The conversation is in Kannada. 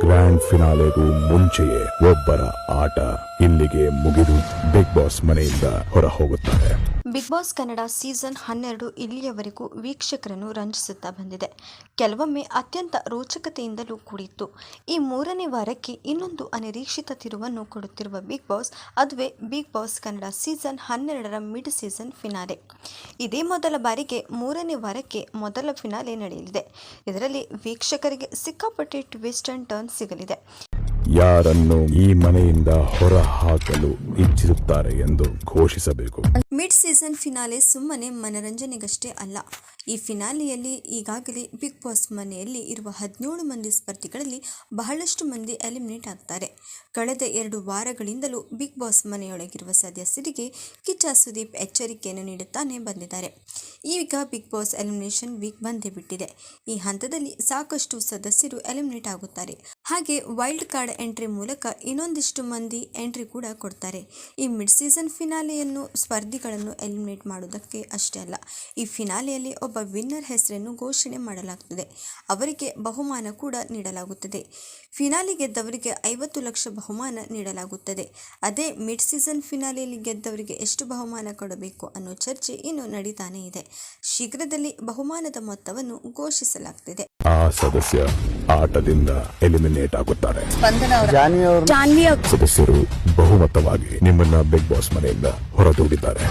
ಗ್ರ್ಯಾಂಡ್ ಫಿನಾಲೆಗೂ ಮುಂಚೆಯೇ ಒಬ್ಬರ ಆಟ ಇಲ್ಲಿಗೆ ಮುಗಿದು ಬಿಗ್ ಬಾಸ್ ಮನೆಯಿಂದ ಹೊರ ಹೋಗುತ್ತಾರೆ ಬಿಗ್ ಬಾಸ್ ಕನ್ನಡ ಸೀಸನ್ ಹನ್ನೆರಡು ಇಲ್ಲಿಯವರೆಗೂ ವೀಕ್ಷಕರನ್ನು ರಂಜಿಸುತ್ತಾ ಬಂದಿದೆ. ಕೆಲವೊಮ್ಮೆ ಅತ್ಯಂತ ರೋಚಕತೆಯಿಂದಲೂ ಕೂಡಿತ್ತು. ಈ ಮೂರನೇ ವಾರಕ್ಕೆ ಇನ್ನೊಂದು ಅನಿರೀಕ್ಷಿತ ತಿರುವನ್ನು ಕೊಡುತ್ತಿರುವ ಬಿಗ್ ಬಾಸ್, ಅದುವೇ ಬಿಗ್ ಬಾಸ್ ಕನ್ನಡ ಸೀಸನ್ ಹನ್ನೆರಡರ ಮಿಡ್ ಸೀಸನ್ ಫಿನಾಲೆ. ಇದೇ ಮೊದಲ ಬಾರಿಗೆ ಮೂರನೇ ವಾರಕ್ಕೆ ಮೊದಲ ಫಿನಾಲೆ ನಡೆಯಲಿದೆ. ಇದರಲ್ಲಿ ವೀಕ್ಷಕರಿಗೆ ಸಿಕ್ಕಾಪಟ್ಟೆ ಟ್ವಿಸ್ಟ್ ಅಂಡ್ ಟರ್ನ್ ಸಿಗಲಿದೆ. ಯಾರನ್ನು ಈ ಮನೆಯಿಂದ ಹೊರ ಹಾಕಲು ಇಚ್ಛಿಸುತ್ತಾರೆ ಎಂದು ಘೋಷಿಸಬೇಕು. ಮಿಡ್ ಸೀಸನ್ ಫಿನಾಲೆ ಸುಮ್ಮನೆ ಮನರಂಜನೆಗಷ್ಟೇ ಅಲ್ಲ. ಈ ಫಿನಾಲೆಯಲ್ಲಿ ಈಗಾಗಲೇ ಬಿಗ್ ಬಾಸ್ ಮನೆಯಲ್ಲಿ ಇರುವ ಹದಿನೇಳು ಮಂದಿ ಸ್ಪರ್ಧಿಗಳಲ್ಲಿ ಬಹಳಷ್ಟು ಮಂದಿ ಎಲಿಮಿನೇಟ್ ಆಗ್ತಾರೆ. ಕಳೆದ ಎರಡು ವಾರಗಳಿಂದಲೂ ಬಿಗ್ ಬಾಸ್ ಮನೆಯೊಳಗಿರುವ ಸದಸ್ಯರಿಗೆ ಕಿಚ್ಚ ಸುದೀಪ್ ಎಚ್ಚರಿಕೆಯನ್ನು ನೀಡುತ್ತಾನೆ ಬಂದಿದ್ದಾರೆ. ಈಗ ಬಿಗ್ ಬಾಸ್ ಎಲಿಮಿನೇಷನ್ ವೀಕ್ ಬಂದೇ ಬಿಟ್ಟಿದೆ. ಈ ಹಂತದಲ್ಲಿ ಸಾಕಷ್ಟು ಸದಸ್ಯರು ಎಲಿಮಿನೇಟ್ ಆಗುತ್ತಾರೆ. ಹಾಗೆ ವೈಲ್ಡ್ ಕಾರ್ಡ್ ಎಂಟ್ರಿ ಮೂಲಕ ಇನ್ನೊಂದಿಷ್ಟು ಮಂದಿ ಎಂಟ್ರಿ ಕೂಡ ಕೊಡ್ತಾರೆ. ಈ ಮಿಡ್ ಸೀಸನ್ ಫಿನಾಲೆಯನ್ನು ಸ್ಪರ್ಧಿಗಳನ್ನು ಎಲಿಮಿನೇಟ್ ಮಾಡುವುದಕ್ಕೆ ಅಷ್ಟೇ ಅಲ್ಲ, ಈ ಫಿನಾಲೆಯಲ್ಲಿ ಒಬ್ಬ ವಿನ್ನರ್ ಹೆಸರನ್ನು ಘೋಷಣೆ ಮಾಡಲಾಗುತ್ತದೆ. ಅವರಿಗೆ ಬಹುಮಾನ ಕೂಡ ನೀಡಲಾಗುತ್ತದೆ. ಫಿನಾಲಿ ಗೆದ್ದವರಿಗೆ ಐವತ್ತು ಲಕ್ಷ ಬಹುಮಾನ ನೀಡಲಾಗುತ್ತದೆ. ಅದೇ ಮಿಡ್ ಸೀಸನ್ ಫಿನಾಲೆಯಲ್ಲಿ ಗೆದ್ದವರಿಗೆ ಎಷ್ಟು ಬಹುಮಾನ ಕೊಡಬೇಕು ಅನ್ನೋ ಚರ್ಚೆ ಇನ್ನು ನಡೀತಾನೇ ಇದೆ. ಶೀಘ್ರದಲ್ಲಿ ಬಹುಮಾನದ ಮೊತ್ತವನ್ನು ಘೋಷಿಸಲಾಗುತ್ತದೆ ಆಟದಿಂದ ಎಲಿಮಿನೇಟ್ ಆಗುತ್ತಾರೆ. ಜಾನ್ವಿ ಸದಸ್ಯರು ಬಹುಮತವಾಗಿ ನಿಮ್ಮನ್ನ ಬಿಗ್ ಬಾಸ್ ಮನೆಯಿಂದ ಹೊರದೂಡಿದ್ದಾರೆ